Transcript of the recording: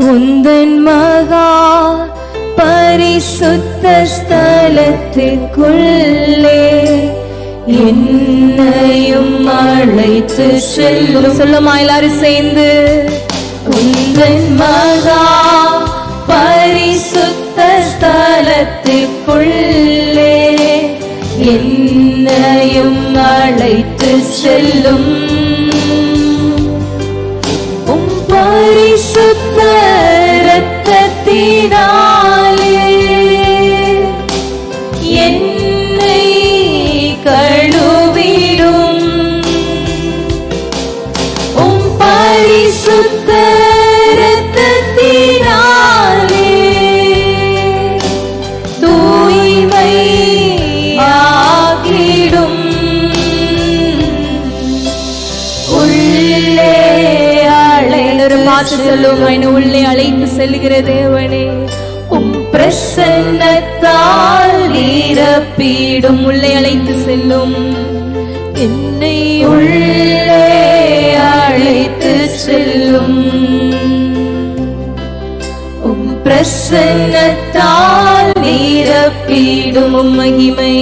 உந்தன் மகா பரிசுத்த ஸ்தலத்திற்குள்ளே என்னையும் அழைத்து செல்லும். சொல்லுமா எல்லாரும் சேர்ந்து? உந்தன் மகா பரிசுத்த ஸ்தலத்திற்குள்ளே என்னையும் அழைத்து செல்லும். பரிசு பார்த்து செல்லும் என்னை உள்ளே அழைத்து செல்கிற தேவனே உம் பிரசன்னத்தால் நீரப்பீடும். உள்ளே அழைத்து செல்லும். என்னை உள்ளே அழைத்து செல்லும். உம் பிரசன்னத்தால் நீரப்பீடும் மகிமை.